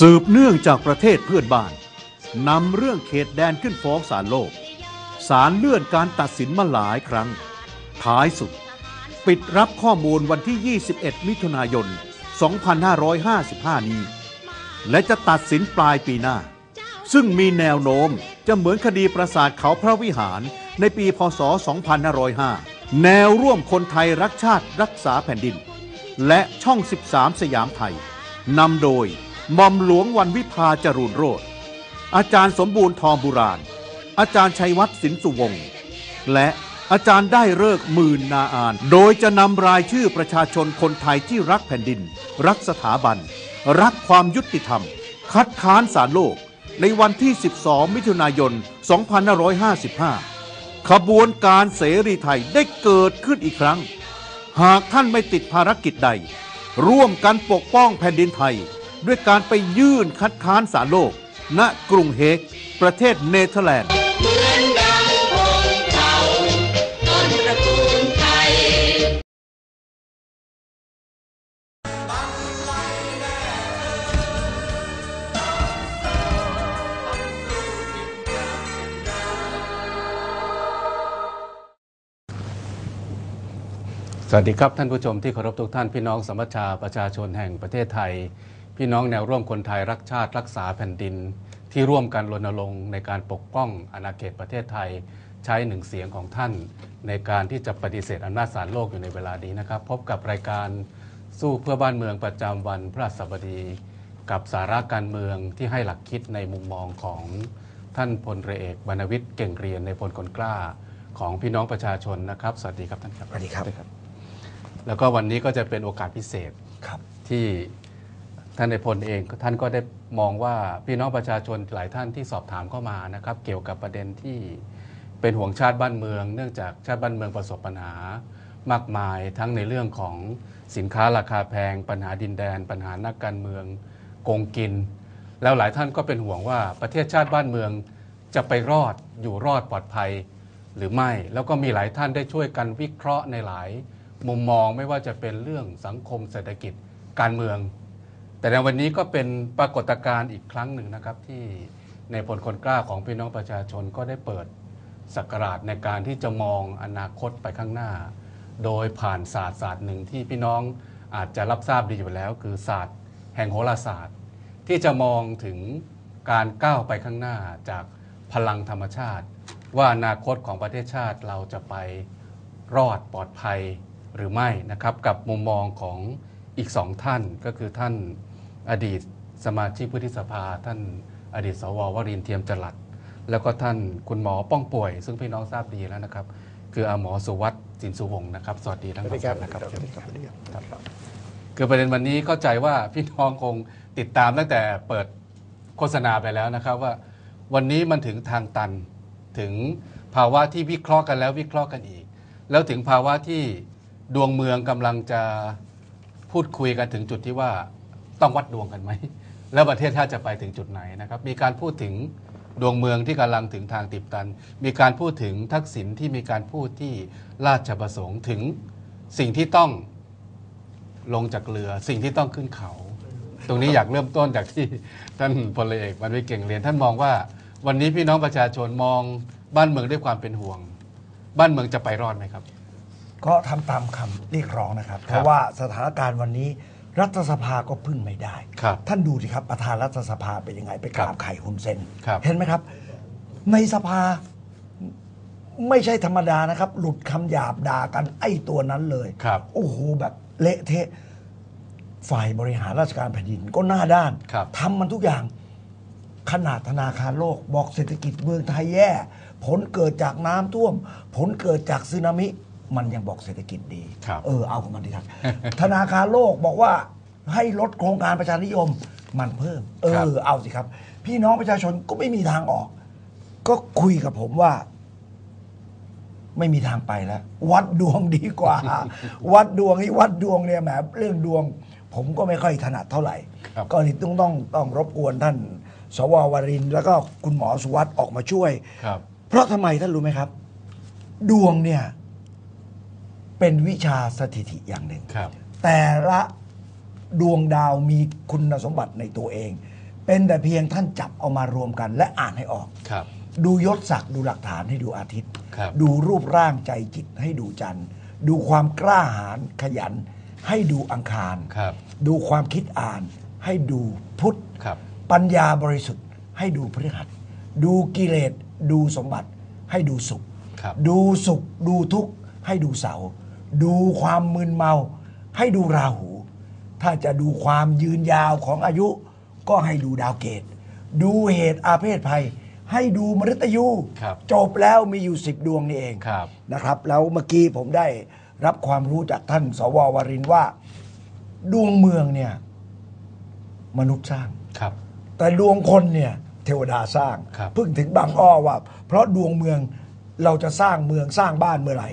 สืบเนื่องจากประเทศเพื่อนบ้านนำเรื่องเขตแดนขึ้นฟ้องศาลโลก ศาลเลื่อนการตัดสินมาหลายครั้ง ท้ายสุด ปิดรับข้อมูลวันที่ 21 มิถุนายน 2555 นี้ และจะตัดสินปลายปีหน้า ซึ่งมีแนวโน้มจะเหมือนคดีประสาทเขาพระวิหารในปีพศ 2505 แนวร่วมคนไทยรักชาติรักษาแผ่นดิน และช่อง 13 สยามไทยนำโดย หม่อมหลวงวันวิพาจรูนโรธอาจารย์สมบูรณ์ทองบุราณ อาจารย์ชัยวัฒน์สินสุวงศ์และอาจารย์ได้เลิกหมื่นนาอาน โดยจะนำรายชื่อประชาชนคนไทยที่รักแผ่นดิน รักสถาบัน รักความยุติธรรม คัดค้านสารโลก ในวันที่ 12 มิถุนายน 2555 ขบวนการเสรีไทยได้เกิดขึ้นอีกครั้ง หากท่านไม่ติดภารกิจใด ร่วมกันปกป้องแผ่นดินไทย ด้วยการไปยื่นคัดค้านสารโลก ณกรุงเฮก ประเทศเนเธอร์แลนด์เหมือนดังคงเก่าต้นตระกูลไทยสวัสดีครับท่านผู้ชมที่เคารพทุกท่านพี่น้องสมัชชาประชาชนแห่งประเทศไทย พี่น้องแนวร่วมคนไทยรักชาติรักษาแผ่นดิน ที่ร่วมกันรณรงค์ในการปกป้องอาณาเขตประเทศไทยใช้หนึ่งเสียงของท่าน ในการที่จะปฏิเสธอำนาจศาลโลกอยู่ในเวลานี้นะครับ พบกับรายการสู้เพื่อบ้านเมืองประจำวันพระศัสบดี กับสาระการเมืองที่ให้หลักคิดในมุมมองของท่านพลเรือเอกบรรณวิทย์เก่งเรียนในพลคนกล้าของพี่น้องประชาชนนะครับ สวัสดีครับท่านครับสวัสดีครับ แล้วก็วันนี้ก็จะเป็นโอกาสพิเศษครับที่ ท่านในพลเองท่านก็ได้มองว่าพี่น้องประชาชนหลายท่านที่สอบถามเข้ามานะครับเกี่ยวกับประเด็นที่เป็นห่วงชาติบ้านเมือง เนื่องจากชาติบ้านเมืองประสบปัญหามากมายทั้งในเรื่องของสินค้าราคาแพง ปัญหาดินแดน ปัญหานักการเมืองโกงกิน แล้วหลายท่านก็เป็นห่วงว่าประเทศชาติบ้านเมืองจะไปรอดอยู่รอดปลอดภัยหรือไม่ แล้วก็มีหลายท่านได้ช่วยกันวิเคราะห์ในหลาย มุมมองไม่ว่าจะเป็นเรื่องสังคมเศรษฐกิจการเมือง แต่ในวันนี้ก็เป็นปรากฏการณ์อีกครั้งหนึ่งนะครับ ที่ในพลคนกล้าของพี่น้องประชาชนก็ได้เปิดสักราชในการที่จะมองอนาคตไปข้างหน้า โดยผ่านศาสตร์ศาสตร์หนึ่งที่พี่น้องอาจจะรับทราบดีอยู่แล้ว คือศาสตร์แห่งโหราศาสตร์ ที่จะมองถึงการก้าวไปข้างหน้าจากพลังธรรมชาติ ว่าอนาคตของประเทศชาติเราจะไปรอดปลอดภัยหรือไม่นะครับ กับมุมมองของอีกสองท่านก็คือท่าน อดีตสมาชิกวุฒิสภา ท่านอดีตสววรินทร์เทียมจรัดแล้วก็ท่านคุณหมอป้องป่วย ซึ่งพี่น้องทราบดีแล้วนะครับ คืออาหมอสุวัตสินสุวงศ์นะครับสวัสดีทั้งสองท่านนะครับคือประเด็นวันนี้เข้าใจว่าพี่น้องคงติดตามตั้งแต่เปิดโฆษณาไปแล้วนะครับว่า วันนี้มันถึงทางตันถึงภาวะที่วิเคราะห์กันแล้ววิเคราะห์กันอีก แล้วถึงภาวะที่ดวงเมืองกำลังจะพูดคุยกันถึงจุดที่ว่า ต้องวัดดวงกันไหม แล้วประเทศชาติจะไปถึงจุดไหนนะครับ มีการพูดถึงดวงเมืองที่กำลังถึงทางติดตัน มีการพูดถึงทักษิณที่มีการพูดที่ราชประสงค์ถึงสิ่งที่ต้องลงจากเรือ สิ่งที่ต้องขึ้นเขา ตรงนี้อยากเริ่มต้นจากที่ท่านพลเอกมันวิเก่งเรียน ท่านมองว่า วันนี้พี่น้องประชาชนมองบ้านเมืองด้วยความเป็นห่วง บ้านเมืองจะไปรอดไหมครับ ก็ทำตามคำเรียกร้องนะครับครับ เพราะว่าสถานการณ์วันนี้ รัฐสภาก็พึ่งไม่ได้ ครับท่านดูสิครับประธานรัฐสภาเป็นยังไงไปกราครับบไข่ฮุนเซนครับ เห็นไหมครับ ในสภาไม่ใช่ธรรมดานะครับ หลุดคำหยาบด่ากันไอ้ตัวนั้นเลย ครับ โอ้โหแบบเละเทะฝ่ายบริหารราชการแผ่นดินก็หน้าด้านครับ ทำมันทุกอย่างขนาดธนาคารโลก บอกเศรษฐกิจเมืองไทยแย่ ผลเกิดจากน้ำท่วม ผลเกิดจากสึนามิ มันยังบอกเศรษฐกิจดี ครับเออเอากับมันดีครับ ธนาคารโลกบอกว่าให้ลดโครงการประชานิยมมันเพิ่ม เอครับ อเอาสิครับ พี่น้องประชาชนก็ไม่มีทางออก ก็คุยกับผมว่า ไม่มีทางไปแล้ว วัดดวงดีกว่า วัดดวงนี่วัดดวงเนี่ยแหมเรื่องดวง ผมก็ไม่ค่อยถนัดเท่าไหร่ ครับ ก็นี่ต้องต้องต้องรบกวนท่าน สววรินทร์แล้วก็คุณหมอสุวัสด์ออกมาช่วย ครับ เพราะทำไมท่านรู้ไหมครับ ดวงเนี่ย เป็นวิชาสถิติอย่างหนึ่ง ครับ แต่ละดวงดาวมีคุณสมบัติในตัวเอง เป็นแต่เพียงท่านจับเอามารวมกันและอ่านให้ออก ครับ ดูยศศักดิ์ดูหลักฐานให้ดูอาทิตย์ ครับ ดูรูปร่างใจจิตให้ดูจันทร์ ดูความกล้าหาญขยัน ให้ดูอังคาร ครับ ดูความคิดอ่านให้ดูพุทธ ครับ ปัญญาบริสุทธิ์ให้ดูพฤหัส ดูกิเลสดูสมบัติให้ดูสุข ครับ ดูสุขดูทุกข์ให้ดูเสาร์ ดูความมึนเมา ให้ดูราหู ถ้าจะดูความยืนยาวของอายุ ก็ให้ดูดาวเกต ดูเหตุอาเพศภัย ให้ดูมฤตยูครับจบแล้วมีอยู่สิบดวงนี่เองครับ นะครับ แล้วเมื่อกี้ผมได้รับความรู้จากท่านสววรินทร์ว่า ดวงเมืองเนี่ย มนุษย์สร้าง ครับ แต่ดวงคนเนี่ย เทวดาสร้าง ครับ เพิ่งถึงบางอ้อว่า เพราะดวงเมืองเราจะสร้างเมืองสร้างบ้านเมื่อไหร่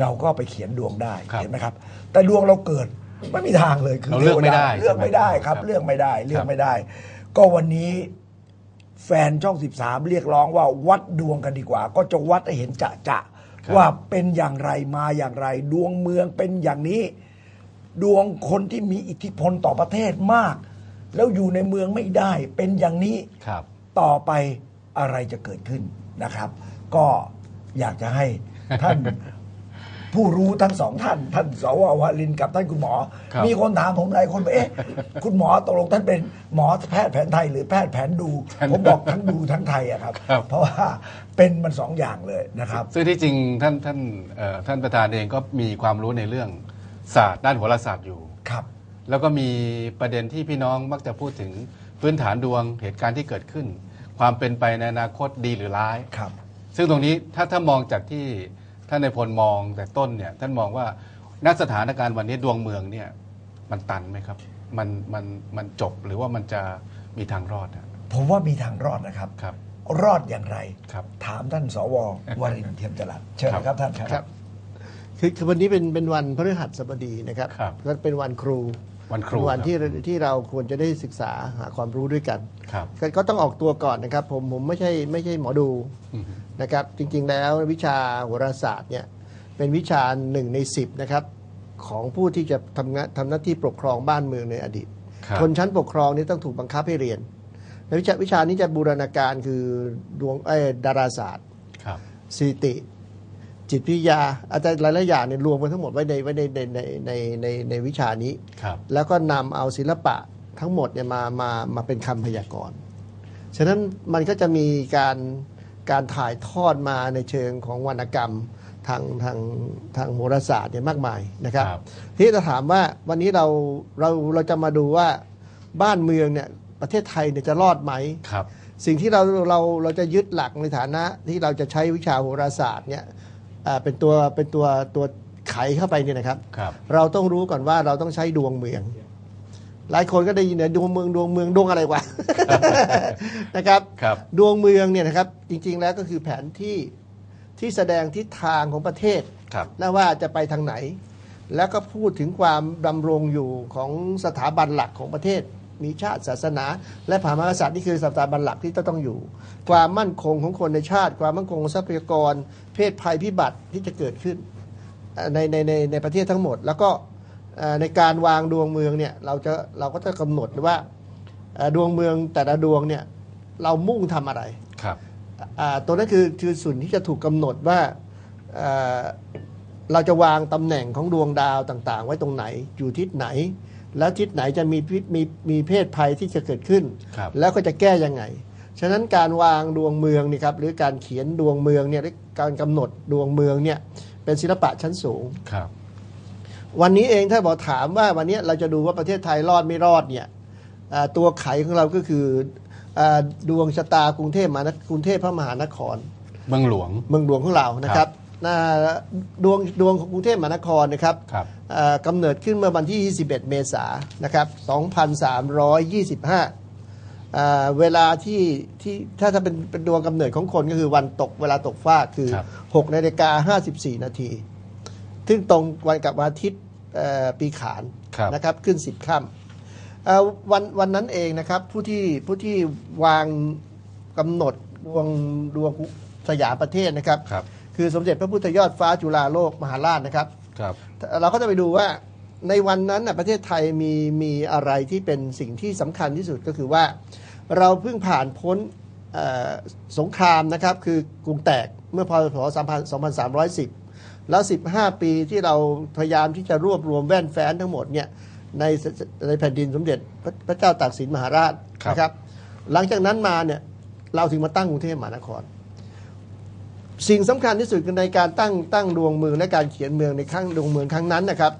เราก็ไปเขียนดวงได้ครับเห็นไหมครับ แต่ดวงเราเกิดไม่มีทางเลยคือเราเลือกไม่ได้ทวาเลือกไม่ได้ครับ ใช่ไหมเลือกไม่ได้เลือคกรับไม่ได้ ก็วันนี้แฟนช่อง 13 เรียกร้องว่าวัดดวงกันดีกว่า ก็จะวัดให้เห็นจะจะๆว่าเป็นอย่างไรมาอย่างไร ดวงเมืองเป็นอย่างนี้ ดวงคนที่มีอิทธิพลต่อประเทศมาก แล้วอยู่ในเมืองไม่ได้ เป็นอย่างนี้ ครับ ต่อไปอะไรจะเกิดขึ้นนะครับ ก็อยากจะให้ท่าน ผู้รู้ทั้งสองท่าน ท่านสววลินกับท่านคุณหมอ ครับ มีคนถามผมหลายคนว่าเอ๊ะ คุณหมอตกลงท่านเป็นหมอแพทย์แผนไทยหรือแพทย์แผนดู ผมบอกทั้งดูทั้งไทยอะครับครับ เพราะว่าเป็นมันสองอย่างเลยนะครับ ซึ่งที่จริงท่านท่านเอ่อท่านประธานเองก็มีความรู้ในเรื่องศาสตร์ด้านโหราศาสตร์อยู่ ครับ แล้วก็มีประเด็นที่พี่น้องมักจะพูดถึงพื้นฐานดวงเหตุการณ์ที่เกิดขึ้น ความเป็นไปในอนาคตดีหรือร้าย ครับ ซึ่งตรงนี้ถ้าถ้ามองจากที่ ท่านในายพลมองแต่ต้นเนี่ยท่านมองว่าณสถานการณ์วันนี้ดวงเมืองเนี่ยมันตันไหมครับ มันมันมันจบหรือว่ามันจะมีทางรอดอะผมว่ามีทางรอดนะครับ ครับ รอดอย่างไร ครับ ถามท่านสววรินทร์เทียมจรัสเชิญนะครับท่านครับครับ คือคือวันนี้เป็นเป็นวันพฤหัสบดีนะครับครับก็เป็นวันครู วันครูเป็นวันครับที่ที่เราควรจะได้ศึกษาหาความรู้ด้วยกันครับก็ก็ต้องออกตัวก่อนนะครับ ผมผมไม่ใช่ไม่ใช่หมอดูอืมนะครับ จริงๆแล้ววิชาโหราศาสตร์เนี่ยเป็นวิชาหนึ่งในสิบนะครับ ของผู้ที่จะทำงานทำหน้าที่ปกครองบ้านเมืองในอดีตครับคนชั้นปกครองนี่ต้องถูกบังคับให้เรียนในวิชาวิชานี้จะบูรณาการคือดวงเอ้ยดาราศาสตร์ครับสถิติ จิตวิทยาอาจารย์หลายๆอย่างเนี่ยรวมกันทั้งหมดไว้ในไว้ในในในในในในวิชานี้ ครับ แล้วก็นำเอาศิลปะทั้งหมดเนี่ยมามามาเป็นคำพยากรณ์ ฉะนั้นมันก็จะมีการการถ่ายทอดมาในเชิงของวรรณกรรมทางทางทางโหราศาสตร์เนี่ยมากมายนะครับ ครับ ที่จะถามว่าวันนี้เราเราเราจะมาดูว่าบ้านเมืองเนี่ยประเทศไทยเนี่ยจะรอดไหม ครับ สิ่งที่เราเราเราจะยึดหลักในฐานะที่เราจะใช้วิชาโหราศาสตร์เนี่ยอ่า เป็นตัวเป็นตัวตัวไขเข้าไปเนี่ยนะครับ ครับ เราต้องรู้ก่อนว่าเราต้องใช้ดวงเมือง หลายคนก็ได้ยินเนี่ยดวงเมืองดวงเมืองดวงอะไรวะ นะครับ ครับ ดวงเมืองเนี่ยนะครับ จริง ๆ แล้วก็คือแผนที่ที่แสดงทิศทางของประเทศครับและว่าจะไปทางไหน แล้วก็พูดถึงความดำรงอยู่ของสถาบันหลักของประเทศ มีชาติศาสนา และพระมหากษัตริย์นี่คือสถาบันหลักที่ต้องอยู่ ความมั่นคงของคนในชาติ ความมั่นคงของทรัพยากร เพศภัยพิบัติที่จะเกิดขึ้นเอ่อในในในในประเทศทั้งหมด แล้วก็เอ่อในการวางดวงเมืองเนี่ยเราจะเราก็จะกำหนดว่าเอ่อดวงเมืองแต่ละดวงเนี่ยเรามุ่งทำอะไรครับอ่าตัวนั้นคือคือส่วนที่จะถูกกำหนดว่าเอ่อเราจะวางตำแหน่งของดวงดาวต่าง ๆ ไว้ตรงไหนอยู่ทิศไหน แล้วทิศไหนจะมีพิษมีมีเพศภัยที่จะเกิดขึ้นครับแล้วก็จะแก้ยังไง ฉะนั้นการวางดวงเมืองนี่ครับหรือการเขียนดวงเมืองเนี่ยหรือการกำหนดดวงเมืองเนี่ยเป็นศิลปะชั้นสูงครับวันนี้เองถ้าบอกถามว่าวันนี้เราจะดูว่าประเทศไทยรอดไม่รอดเนี่ยอ่าตัวไขของเราก็คืออาดวงชะตากรุงเทพมหานกรุงเทพพระมหานคร เมืองหลวงเมืองหลวงของเรานะครับหน้า ดวงดวงของกรุงเทพมหานครนะครับครับอ่ากำเนิดขึ้นเมื่อวันที่ 21 เมษายนนะครับ 2325อ่าเวลาที่ที่ถ้าถ้าเป็นเป็นดวงกำเนิดของคนก็คือวันตกเวลาตกฟากคือครับ6นาฬิกา54 นาที ซึ่งตรงวันกับวันอาทิตย์เอ่อปีขานครับนะครับขึ้น 10ค่ำเอ่อวันวันนั้นเองนะครับผู้ที่ผู้ที่วางกำหนดดวงดวงสยามประเทศนะครับครับ คือสมเด็จพระพุทธยอดฟ้าจุฬาโลกมหาราชนะครับครับ เราก็จะไปดูว่าในวันนั้นน่ะประเทศไทยมีมีอะไรที่เป็นสิ่งที่สำคัญที่สุดก็คือว่า เราเพิ่งผ่านพ้นเอ่อสงครามนะครับ คือกรุงแตกเมื่อพศ2310 แล้ว 15 ปีที่เราพยายามที่จะรวบรวมแว่นแฟ้นทั้งหมดเนี่ยในในแผ่นดินสมเด็จพระพระเจ้าตากสินมหาราชครับนะครับ หลังจากนั้นมาเนี่ยเราถึงมาตั้งกรุงเทพมหานคร สิ่งสำคัญที่สุดในการตั้งตั้งดวงเมืองและการเขียนเมืองในครั้งดวงเมืองครั้งนั้นนะครับ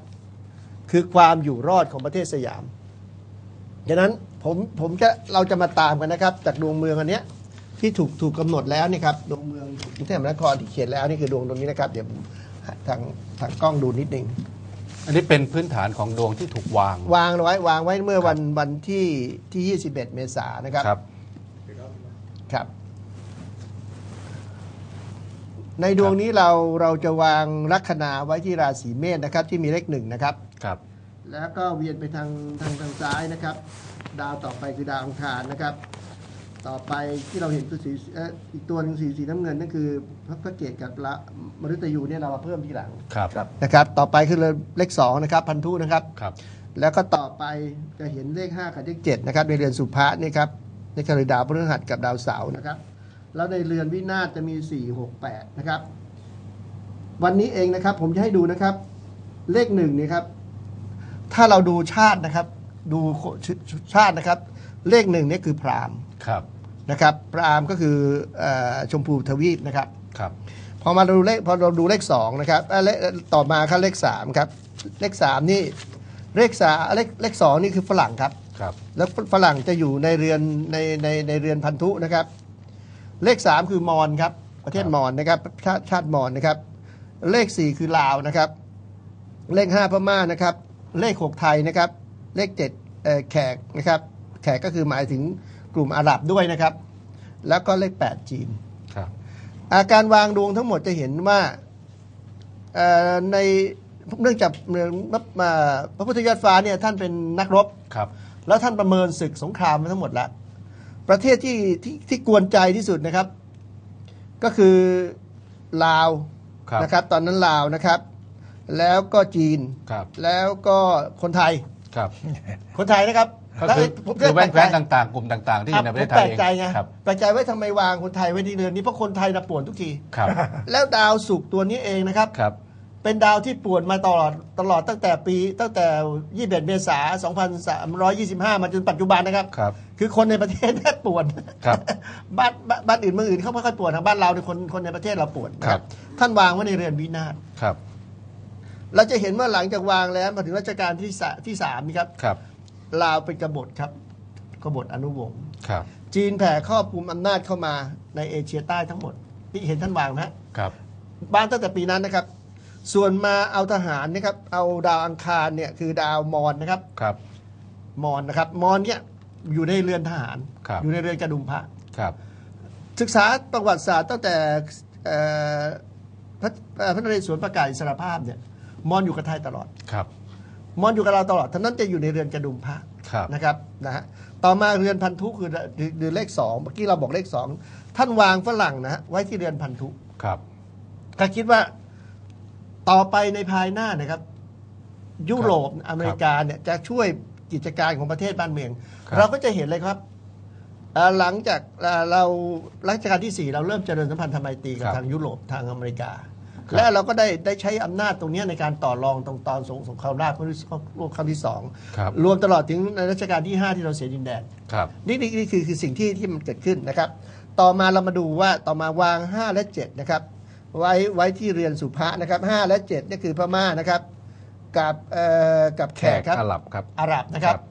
คือความอยู่รอดของประเทศสยามดังนั้นผมผมจะเราจะมาตามกันนะครับ จากดวงเมืองอันเนี้ยที่ถูกถูกกำหนดแล้วนี่ครับดวงเมืองกรุงเทพมหานครที่เขียนแล้วนี่คือดวงตรงนี้นะครับเดี๋ยวผมทางทางกล้องดูนิดนึงอันนี้เป็นพื้นฐานของดวงที่ถูกวาง วางไว้วางไว้เมื่อวันวันที่ที่ 21 เมษายนนะครับครับครับ ในดวงนี้เราเราจะวางลัคนาไว้ที่ราศีเมษนะครับ ที่มีเลขหนึ่งนะครับ ครับ แล้วก็เวียนไปทางทางทางซ้ายนะครับ ดาวต่อไปคือดาวอังคารนะครับ ต่อไปที่เราเห็นตัวสีเอ่ออีกตัวหนึงสีสีน้ำเงินนั่นคือพระพระเกตกับละมฤตยูเนี่ยเรามาเพิ่มทีหลังครับ นะครับ ต่อไปคือเลขสองนะครับ พันธุนะครับ ครับ แล้วก็ต่อไปจะเห็นเลข 5 กับเลข7นะครับในเรือนสุภะนี่ครับในคาริดาวพฤหัสกับดาวเสาร์นะครับ แล้วในเรือนวินาศจะมี 4 6 8 นะครับ วันนี้เองนะครับผมจะให้ดูนะครับ เลขหนึ่งนี่ครับ ถ้าเราดูชาตินะครับ ดูชาตินะครับ เลขหนึ่งนี่คือพราหมณ์ครับนะครับ พราหมณ์ก็คือเอ่อชมพูทวีปนะครับครับพอมาดูเลขพอเราดูเลขสองนะครับเอ่อเลขต่อมาครับเลขสามครับ เลขสามนี่เลขสามเลขเลขสองนี่คือฝรั่งครับครับ แล้วฝรั่งจะอยู่ในเรือนในในในเรือนพันธุนะครับ เลขสามคือมอญครับ ประเทศครับมอญนะครับชาติชาติมอญนะครับ เลขสี่คือลาวนะครับ เลขห้าพม่านะครับ เลขหกไทยนะครับ เลขเจ็ดเอ่อแขกนะครับ แขกก็คือหมายถึงกลุ่มอาหรับด้วยนะครับ แล้วก็เลขแปดจีนครับอาการวางดวงทั้งหมดจะเห็นว่าเอ่อในเนื่องจากเนื่องมาพระพุทธยอดฟ้าเนี่ยท่านเป็นนักรบครับ แล้วท่านประเมินศึกสงครามมาทั้งหมดแล้ว ประเทศที่ที่ที่กวนใจที่สุดนะครับ ก็คือลาวครับนะครับ ตอนนั้นลาวนะครับ แล้วก็จีนครับแล้วก็คนไทยครับ คนไทยนะครับก็คือล้วผมคือแว่นแฟ้นปลกใจต่างๆ กลุ่มต่างๆ ที่อยู่ในประเทศไทแปลยกเองใจไงครับแปลกใจว่าทำไมวางคนไทยไว้ที่เรือนนี้เพราะคนไทยน่ะป่วนทุกทีครับ แล้วดาวศุกร์ตัวนี้เองนะครับครับ เป็นดาวที่ป่วนมาตลอดตลอดตั้งแต่ปี ตั้งแต่ 21 เมษายน 2325 มาจนปัจจุบันนะครับ ครับ คือคนในประเทศแน่ป่วนครับบ้านบ้านบ้านอื่นเมืองอื่นเขาไม่ค่อยป่วนทางบ้านเราในยคนคนในประเทศเราป่วนนะครับ ท่านวางไว้ในเรือนวินาศครับ เราจะเห็นว่าหลังจากวางแล้วมาถึงรัชกาลที่สาที่สามนี่ครับครับ ลาวเป็นกบฏครับกบฏอนุวงศ์ครับ จีนแผ่ครอบคลุมอำนาจเข้ามาในเอเชียใต้ทั้งหมดนี่เห็นท่านวางไหมครับ บ้านตั้งแต่ปีนั้นนะครับ ส่วนมาเอาทหารนะครับ เอาดาวอังคารเนี่ยคือดาวมอญนะครับ ครับ มอญนะครับมอญเนี่ยอยู่ในเรือนทหาร ครับ อยู่ในเรือนกระดุมพระ ครับ ศึกษาประวัติศาสตร์ตั้งแต่เอ่อพระเอ่อพระนเรศวรประกาศอิสรภาพเนี่ยมอญอยู่กับไทยตลอด ครับ มอญอยู่กับเราตลอดท่านั้นจะอยู่ในเรือนกระดุมพระครับ นะครับนะฮะต่อมาเรือนพันธุคือเรือนเลขสองเมื่อกี้เราบอกเลขสองท่านวางฝรั่งนะฮะไว้ที่เรือนพันธุ ครับ ถ้าคิดว่า ต่อไปในภายหน้านะครับ ยุโรปอเมริกาเนี่ยจะช่วยกิจการของประเทศบ้านเมืองครับเราก็จะเห็นเลยครับอ่าหลังจากอ่าเรารัชกาลที่สี่เราเริ่มเจริญสัมพันธไมตรีกับทางยุโรปทางอเมริกา และเราก็ได้ได้ใช้อำนาจตรงเนี้ยในการต่อรองตรงตอนสงสงครามราบครั้งที่โลกครั้งที่สองครับรวมตลอดถึงในรัชกาลที่ 5 ที่เราเสียดินแดนครับนี่นี่นี่คือคือสิ่งที่ที่มันเกิดขึ้นนะครับ ต่อมาเรามาดูว่าต่อมาวาง 5 และ 7 นะครับ ไว้ไว้ที่เรือนสุภะนะครับ5และ7นี่คือพม่านะครับ กับเอ่อกับแขกครับอาหรับครับอาหรับนะครับครับ